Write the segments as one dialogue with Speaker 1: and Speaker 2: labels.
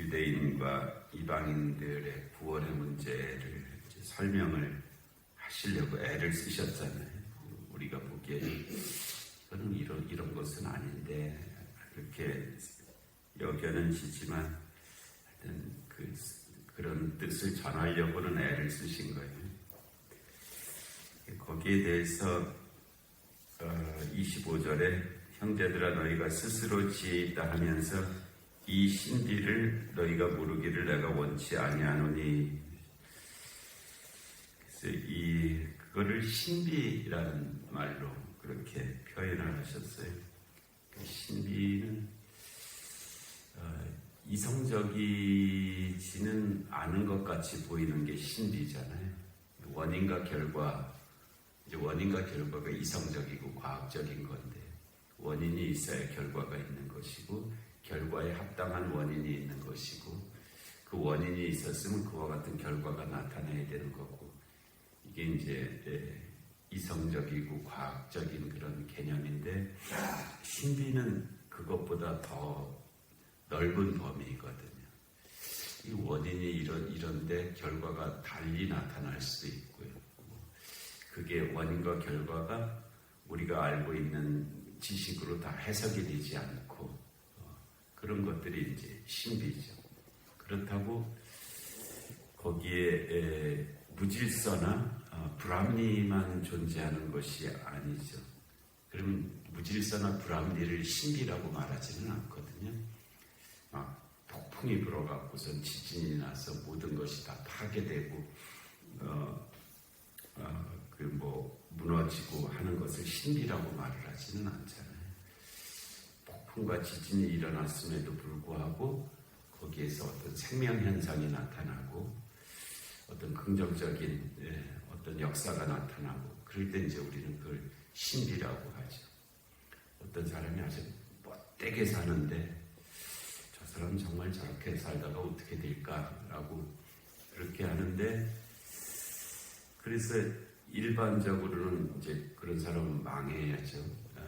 Speaker 1: 유대인과 이방인들의 구원의 문제를 설명을 하시려고 애를 쓰셨잖아요. 우리가 보기에는 이런 이런 것은 아닌데 그렇게 여겨는 지지만 하여튼 그 그런 뜻을 전하려고는 애를 쓰신 거예요. 거기에 대해서 25절에 형제들아 너희가 스스로 지혜 있다 하면서 이 신비를 너희가 모르기를 내가 원치 아니하노니 그래서 이 그거를 신비라는 말로 그렇게 표현을 하셨어요. 그 신비는 어, 이성적이지는 않은 것 같이 보이는 게 신비잖아요. 원인과 결과 이제 원인과 결과가 이성적이고 과학적인 건데 원인이 있어야 결과가 있는 것이고 결과에 합당한 원인이 있는 것이고 그 원인이 있었으면 그와 같은 결과가 나타나야 되는 거고 이게 이제 예, 이성적이고 과학적인 그런 개념인데 신비는 그것보다 더 넓은 범위거든요. 이 원인이 이런 이런데 결과가 달리 나타날 수도 있고요. 그게 원인과 결과가 우리가 알고 있는 지식으로 다 해석이 되지 않고 어, 그런 것들이 이제 신비죠. 그렇다고 거기에 에, 무질서나 어, 불합리만 존재하는 것이 아니죠. 그럼 무질서나 불합리를 신비라고 말하지는 않거든요. 막 폭풍이 불어갖고선 지진이 나서 모든 것이 다 파괴되고 어, 어, 그 뭐 무너지고 하는 것을 신비라고 말을 하지는 않잖아요. 폭풍과 지진이 일어났음에도 불구하고 거기에서 어떤 생명 현상이 나타나고 어떤 긍정적인 예, 어떤 역사가 나타나고 그럴 때 이제 우리는 그걸 신비라고 하죠. 어떤 사람이 아주 멋되게 사는데 저 사람 정말 저렇게 살다가 어떻게 될까라고 그렇게 하는데 그래서 일반적으로는 이제 그런 사람은 망해야죠. 아,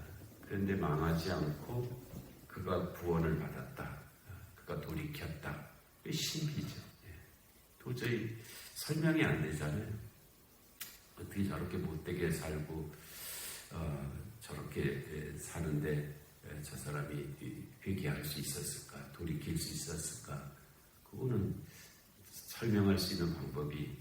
Speaker 1: 그런데 망하지 않고 그가 구원을 받았다. 아, 그가 돌이켰다. 이 신비죠. 예. 도저히 설명이 안 되잖아요. 어떻게 저렇게 못되게 살고 어, 저렇게 예, 사는데 예, 저 사람이 회개할 수 있었을까? 돌이킬 수 있었을까? 그거는 설명할 수 있는 방법이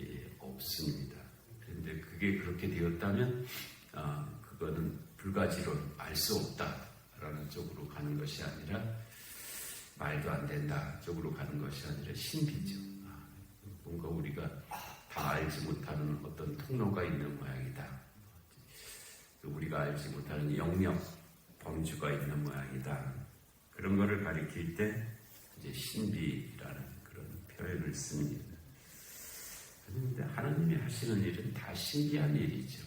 Speaker 1: 예, 없습니다. 그런데 그게 그렇게 되었다면 어, 그거는 불가지론 알수 없다 라는 쪽으로 가는 것이 아니라 말도 안 된다 쪽으로 가는 것이 아니라 신비죠. 아, 뭔가 우리가 다 알지 못하는 어떤 통로가 있는 모양이다. 우리가 알지 못하는 영역 범주가 있는 모양이다. 그런 것을 가리킬 때 이제 신비라는 그런 표현을 씁니다. 그런데 하나님이 하시는 일은 다 신비한 일이죠.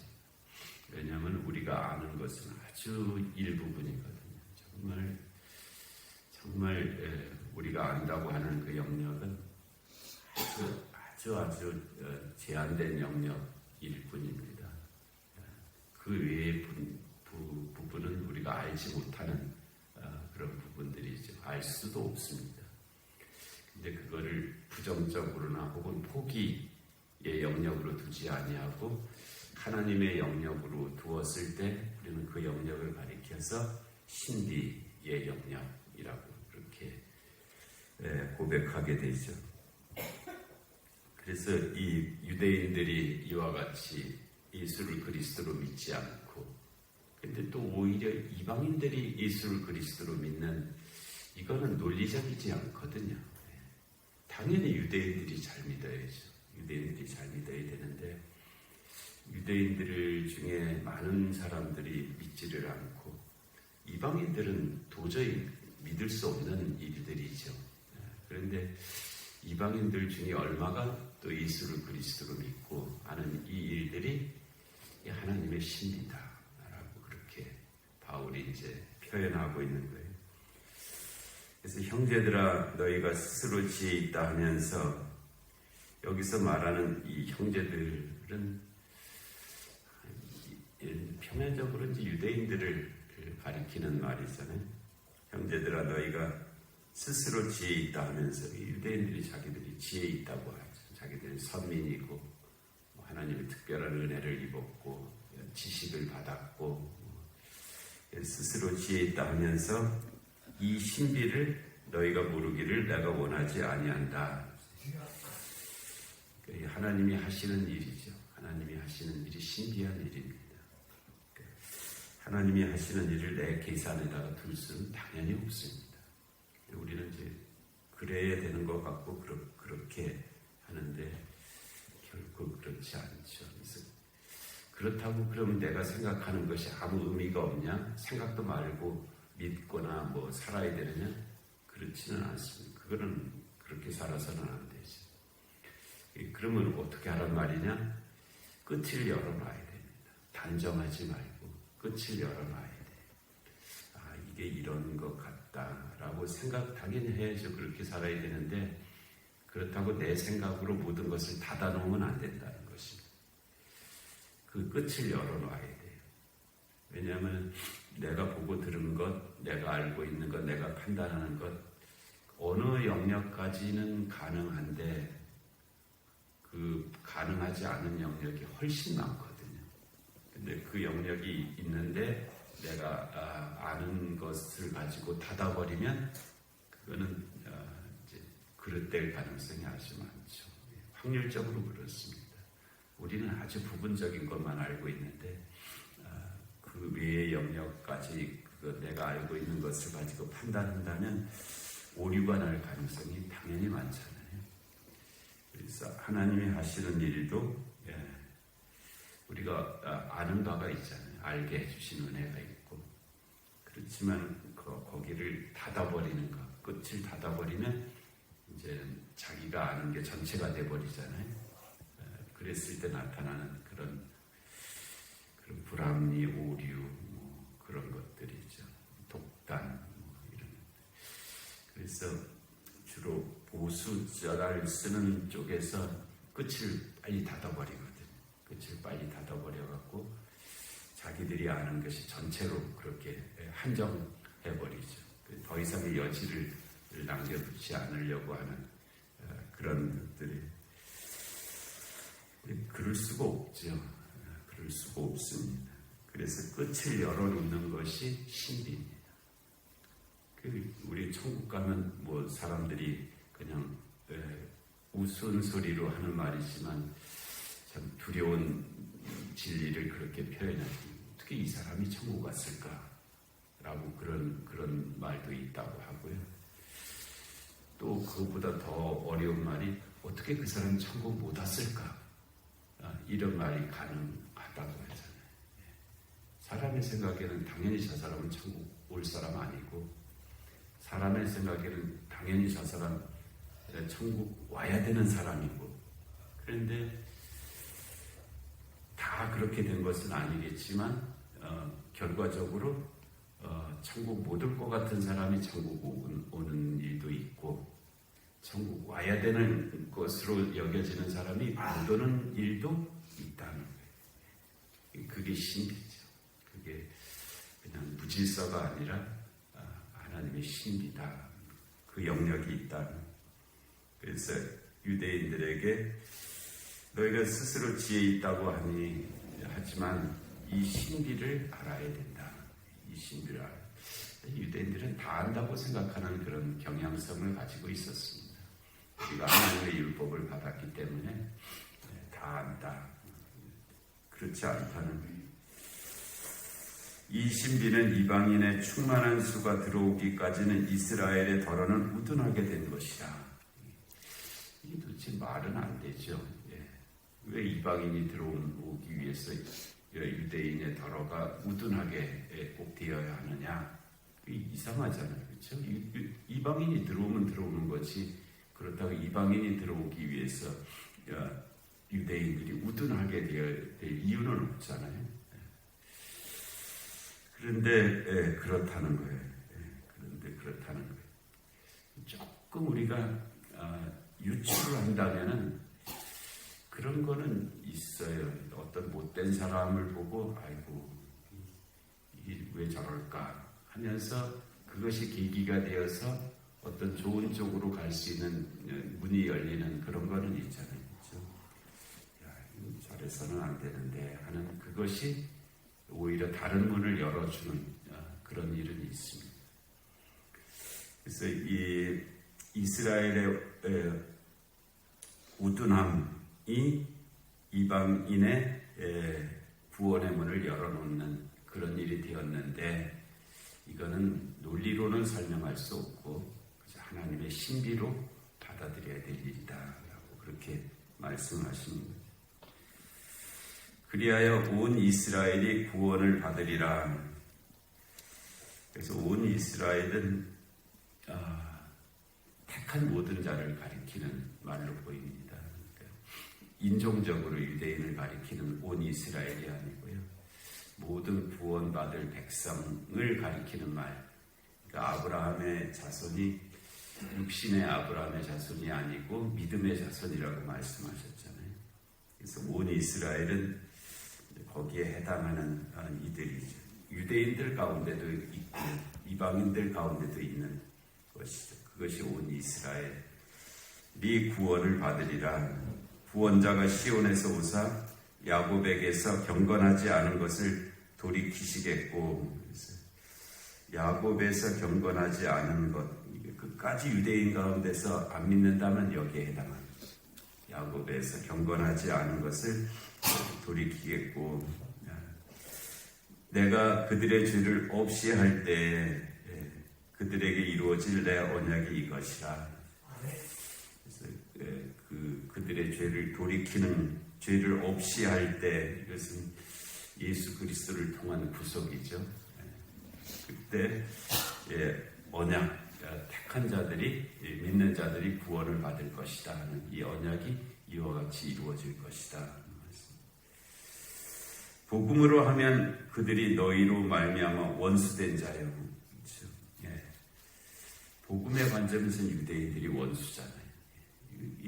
Speaker 1: 왜냐하면 우리가 아는 것은 아주 일부분이거든요. 정말 정말 우리가 안다고 하는 그 영역은 아주 아주 아주 어, 제한된 영역일 뿐입니다. 그 외의 부, 분은 우리가 알지 못하는 어, 그런 부분들이죠. 알 수도 없습니다. 근데 그거를 부정적으로나 혹은 포기의 영역으로 두지 아니하고 하나님의 영역으로 두었을 때 우리는 그 영역을 가리켜서 신비의 영역이라고 그렇게 고백하게 되죠. 그래서 이 유대인들이 이와 같이 예수를 그리스도로 믿지 않고 근데 또 오히려 이방인들이 예수를 그리스도로 믿는 이거는 논리적이지 않거든요. 당연히 유대인들이 잘 믿어야죠. 유대인들이 잘 믿어야 되는데 유대인들 중에 많은 사람들이 믿지를 않고 이방인들은 도저히 믿을 수 없는 일들이죠. 그런데 이방인들 중에 얼마가 또 예수를 그리스도로 믿고 하는 이 일들이 하나님의 신이다라고 그렇게 바울이 이제 표현하고 있는 거예요. 그래서 형제들아 너희가 스스로 지혜 있다 하면서 여기서 말하는 이 형제들은 표면적으로 이제 유대인들을 가리키는 말이잖아요. 형제들아 너희가 스스로 지혜 있다 하면서 유대인들이 자기들이 지혜 있다고 하죠. 자기들이 선민이고 뭐 하나님의 특별한 은혜를 입었고 지식을 받았고 뭐 스스로 지혜 있다 하면서 이 신비를 너희가 모르기를 내가 원하지 아니한다. 하나님이 하시는 일이죠. 하나님이 하시는 일이 신비한 일입니다. 하나님이 하시는 일을 내 계산에다가 둘 수는 당연히 없습니다. 우리는 이제 그래야 되는 것 같고 그렇게 하는데 결코 그렇지 않죠. 그렇다고 그러면 내가 생각하는 것이 아무 의미가 없냐? 생각도 말고 믿거나 뭐 살아야 되느냐? 그렇지는 않습니다. 그거는 그렇게 살아서는 안 되지. 그러면 어떻게 하란 말이냐? 끝을 열어놔야 됩니다. 단정하지 말고 끝을 열어놔야 돼. 아, 이게 이런 것 같다라고 생각 당연히 해야죠. 그렇게 살아야 되는데 그렇다고 내 생각으로 모든 것을 닫아놓으면 안 된다는 것입니다. 그 끝을 열어놔야 돼요. 왜냐하면 내가 보고 들은 것, 내가 알고 있는 것, 내가 판단하는 것, 어느 영역까지는 가능한데 그 가능하지 않은 영역이 훨씬 많거든요. 근데 그 영역이 있는데 내가 아, 는 것을 가지고 닫아버리면 그거는 아, 이제 그릇될 가능성이 아주 많죠. 예, 확률적으로 그렇습니다. 우리는 아주 부분적인 것만 알고 있는데 아, 그 외의 영역까지 그 내가 알고 있는 것을 가지고 판단한다면 오류가 날 가능성이 당연히 많잖아요. 그래서 하나님이 하시는 일도 예, 우리가 아, 아는 바가 있잖아요. 알게 해주신 은혜가 있고 그렇지만 그 거기를 닫아버리는 것, 끝을 닫아버리면 이제 자기가 아는 게 전체가 돼버리잖아요. 예, 그랬을 때 나타나는 그런 그런 불합리, 오류 뭐 그런 것들이죠. 독단 뭐 이런. 그래서 주로 보수자를 쓰는 쪽에서 끝을 빨리 닫아버리거 든. 끝을 빨리 닫아버려갖고 자기들이 아는 것이 전체로 그렇게 한정해버리죠. 더 이상의 여지를 남겨두지 않으려고 하는 어, 그런 것들이 그럴 수가 없죠. 어, 그럴 수가 없습니다. 그래서 끝을 열어놓는 것이 신비입니다. 그 우리 천국 가면 뭐 사람들이 그냥 우스운 소리로 하는 말이지만 참 두려운 진리를 그렇게 표현하지 어떻게 이 사람이 천국 갔을까? 라고 그런 그런 말도 있다고 하고요. 또 그보다 더 어려운 말이 어떻게 그 사람 천국 못 왔을까? 아, 이런 말이 가능하다고 하잖아요. 예. 사람의 생각에는 당연히 저 사람은 천국 올 사람 아니고 사람의 생각에는 당연히 저 사람 천국 와야 되는 사람이고 그런데 다 그렇게 된 것은 아니겠지만 어, 결과적으로 어, 천국 못 올 것 같은 사람이 천국 오는, 오는 일도 있고 천국 와야 되는 것으로 여겨지는 사람이 못 오는 일도 있다는 거예요. 그게 신비죠. 그게 그냥 무질서가 아니라 아, 하나님의 신비다. 그 영역이 있다는. 그래서 유대인들에게 너희가 스스로 지혜 있다고 하니 하지만 이 신비를 알아야 된다. 이 신비를 알아. 유대인들은 다 안다고 생각하는 그런 경향성을 가지고 있었습니다. 우리가 하나님의 율법을 받았기 때문에 네, 다 안다. 그렇지 않다는. 이 신비는 이방인의 충만한 수가 들어오기까지는 이스라엘의 덜어는 우둔하게 된 것이다. 이게 도대체 말은 안 되죠. 예. 왜 이방인이 들어오기 위해서 유대인의 덜어가 우둔하게 꼭 되어야 하느냐? 이상하잖아요. 그렇죠? 이방인이 들어오면 들어오는 거지. 그렇다고 이방인이 들어오기 위해서 유대인들이 우둔하게 될 이유는 없잖아요. 그런데 예, 그렇다는 거예요. 예, 그런데 그렇다는 거예요. 조금 우리가 아, 유추를 한다면은 그런 거는 있어요. 어떤 못된 사람을 보고 아이고 왜 저럴까 하면서 그것이 계기가 되어서 어떤 좋은 쪽으로 갈 수 있는 어, 문이 열리는 그런 거는 있잖아요. 그렇죠? 야, 저래서는 안 되는데 하는 그것이 오히려 다른 문을 열어주는 어, 그런 일은 있습니다. 그래서 이 이스라엘의 에, 우둔함 이 이방인의 에, 구원의 문을 열어놓는 그런 일이 되었는데 이거는 논리로는 설명할 수 없고 하나님의 신비로 받아들여야 될 일이다라고 그렇게 거죠. 그리하여 온 이스라엘이 구원을 받으리라. 그래서 온 이스라엘은 아, 택한 모든 자를 가리키는 말로 보입니다. 인종적으로 유대인을 가리키는 온 이스라엘이 아니고요. 모든 구원받을 백성을 가리키는 말. 그러니까 아브라함의 자손이 육신의 아브라함의 자손이 아니고 믿음의 자손이라고 말씀하셨잖아요. 그래서 온 이스라엘은 거기에 해당하는 아, 이들이죠. 유대인들 가운데도 있고 이방인들 가운데도 있는 것이죠. 그것이 온 이스라엘. 네 구원을 받으리라. 구원자가 시온에서 오사 야곱에게서 경건하지 않은 것을 돌이키시겠고 야곱에서 경건하지 않은 것 끝까지 유대인 가운데서 안 믿는다면 여기에 해당합니다. 야곱에서 경건하지 않은 것을 돌이키겠고 내가 그들의 죄를 없이 할 때 그들에게 이루어질 내 언약이 이것이라. 그들의 죄를 돌이키는 죄를 없이 할 때 이것은 예수 그리스도를 통한 구속이죠. 예, 그때 예, 언약 그러니까 택한 자들이 예, 믿는 자들이 구원을 받을 것이다 하는 이 언약이 이와 같이 이루어질 것이다. 복음으로 하면 그들이 너희로 말미암아 원수된 자요. 그렇죠? 예. 복음의 관점에서는 유대인들이 원수잖아요.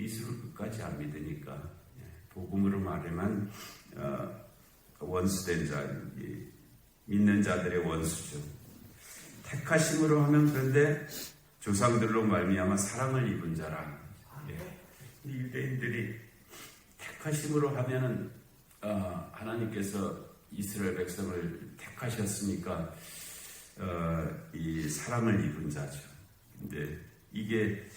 Speaker 1: 예수를 끝까지 안 믿으니까 예. 복음으로 말하면 어, 원수된 자, 이, 믿는 자들의 원수죠. 택하심으로 하면 그런데 조상들로 말미암아 사랑을 입은 자라. 예. 이 유대인들이 택하심으로 하면은 어, 하나님께서 이스라엘 백성을 택하셨으니까 어, 이 사랑을 입은 자죠. 근데 이게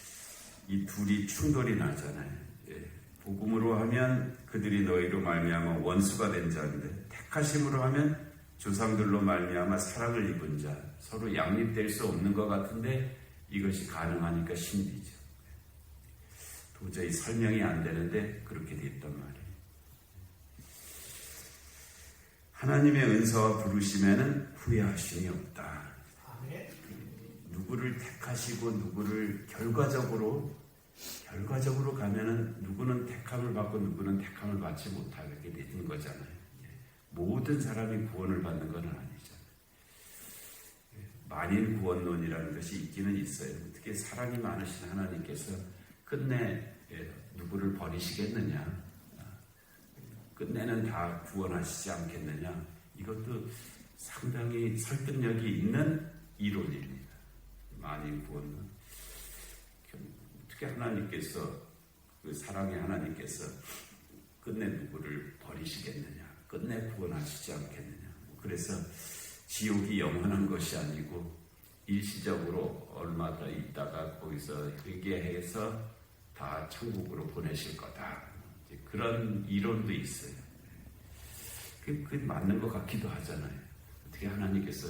Speaker 1: 이 둘이 충돌이 나잖아요. 예. 복음으로 하면 그들이 너희로 말미암아 원수가 된 자인데 택하심으로 하면 조상들로 말미암아 사랑을 입은 자 서로 양립될 수 없는 것 같은데 이것이 가능하니까 신비죠. 도저히 설명이 안 되는데 그렇게 됐단 말이에요. 하나님의 은사와 부르심에는 후회하심이 없다. 누구를 택하시고 누구를 결과적으로 결과적으로 가면은 누구는 택함을 받고 누구는 택함을 받지 못하게 되는 거잖아요. 예. 모든 사람이 구원을 받는 건 아니잖아요. 예. 만일 구원론이라는 것이 있기는 있어요. 어떻게 사랑이 많으신 하나님께서 끝내 예, 누구를 버리시겠느냐? 아, 끝내는 다 구원하시지 않겠느냐? 이것도 상당히 설득력이 있는 이론입니다. 만일 구원론. 어떻게 하나님께서 그 사랑의 하나님께서 끝내 누구를 버리시겠느냐? 끝내 구원하시지 않겠느냐? 뭐 그래서 지옥이 영원한 것이 아니고 일시적으로 얼마 더 있다가 거기서 회개해서 다 천국으로 보내실 거다. 그런 이론도 있어요. 그, 그 맞는 것 같기도 하잖아요. 어떻게 하나님께서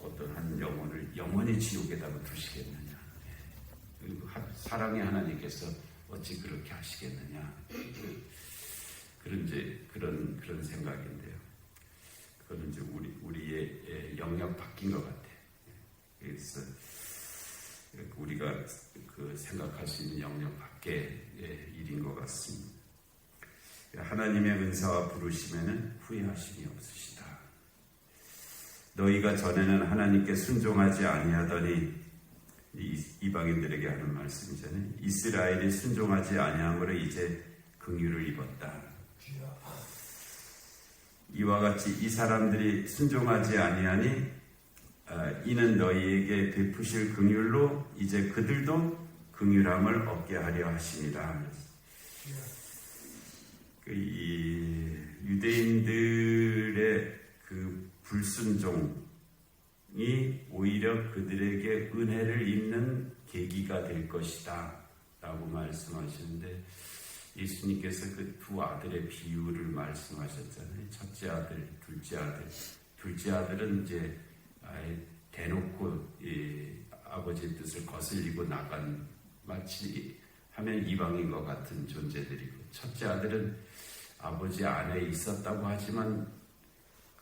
Speaker 1: 어떤 한 영혼을 영원히 지옥에다가 두시겠느냐. 그리고 사랑의 하나님께서 어찌 그렇게 하시겠느냐. 그런 이제 그런 그런 생각인데요. 그거는 이제 우리 우리의 영역 바뀐 것 같아요. 그래서 우리가 그 생각할 수 있는 영역 밖의 일인 것 같습니다. 하나님의 은사와 부르심에는 후회하심이 없으시다. 너희가 전에는 하나님께 순종하지 아니하더니 이방인들에게 하는 말씀이잖아요. 이스라엘이 순종하지 아니함으로 이제 긍휼을 입었다. 이와 같이 이 사람들이 순종하지 아니하니 아, 이는 너희에게 베푸실 긍휼로 이제 그들도 긍휼함을 얻게 하려 하심이라. 그이 유대인들의 그 불순종 이 오히려 그들에게 은혜를 입는 계기가 될 것이다. 라고 말씀하시는데 예수님께서 그 두 아들의 비유를 말씀하셨잖아요. 첫째 아들, 둘째 아들. 둘째 아들은 이제 아예 대놓고 이 아버지의 뜻을 거슬리고 나간 마치 하면 이방인 것 같은 존재들이고 첫째 아들은 아버지 안에 있었다고 하지만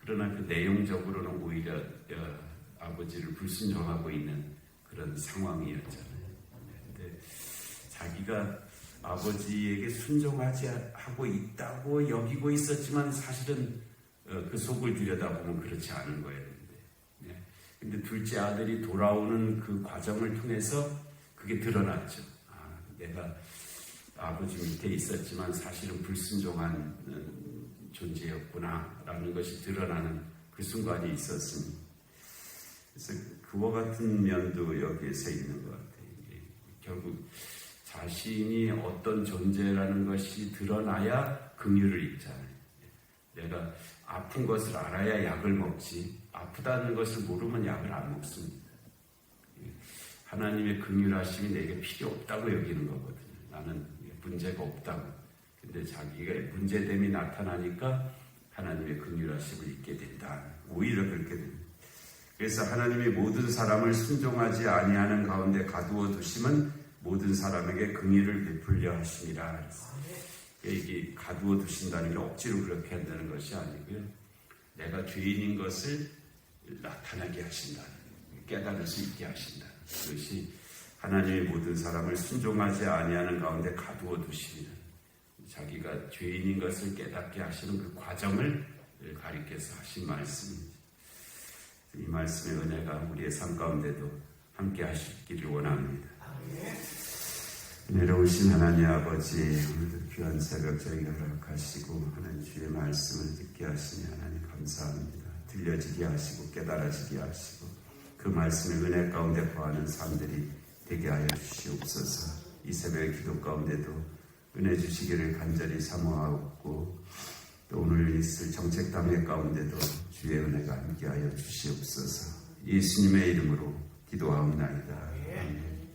Speaker 1: 그러나 그 내용적으로는 오히려 어, 아버지를 불순종하고 있는 그런 상황이었잖아요. 근데 자기가 아버지에게 순종하지 하고 있다고 여기고 있었지만 사실은 어, 그 속을 들여다보면 그렇지 않은 거였는데. 네. 근데 둘째 아들이 돌아오는 그 과정을 통해서 그게 드러났죠. 아, 내가 아버지 밑에 있었지만 사실은 불순종한 음, 존재였구나라는 것이 드러나는 그 순간이 있었습니다. 그래서 그와 같은 면도 여기에서 있는 것 같아요. 결국 자신이 어떤 존재라는 것이 드러나야 긍휼을 입잖아요. 내가 아픈 것을 알아야 약을 먹지 아프다는 것을 모르면 약을 안 먹습니다. 하나님의 긍휼하심이 내게 필요 없다고 여기는 거거든요. 나는 문제가 없다고. 근데 자기가 문제됨이 나타나니까 하나님의 긍휼하심을 잊게 된다. 오히려 그렇게 됩니다. 그래서 하나님이 모든 사람을 순종하지 아니하는 가운데 가두어 두심은 모든 사람에게 긍휼을 베풀려 하심이라. 이게 가두어 두신다는 게 억지로 그렇게 한다는 것이 아니고요. 내가 죄인인 것을 나타나게 하신다. 깨달을 수 있게 하신다. 그것이 하나님의 모든 사람을 순종하지 아니하는 가운데 가두어 두시는 자기가 죄인인 것을 깨닫게 하시는 그 과정을 가리켜서 하신 말씀입니다. 이 말씀의 은혜가 우리의 삶 가운데도 함께 하시기를 원합니다. 내려오신 하나님 아버지 오늘도 귀한 새벽 저희가 허락하시고 하나님 주의 말씀을 듣게 하시니 하나님 감사합니다. 들려지게 하시고 깨달아지게 하시고 그 말씀의 은혜 가운데 거하는 삶들이 되게 하여 주시옵소서 이 새벽의 기도 가운데도 은혜 주시기를 간절히 사모하고 또 오늘 있을 정책 담회 가운데도 주의 은혜가 함께하여 주시옵소서. 예수님의 이름으로 기도하옵나이다.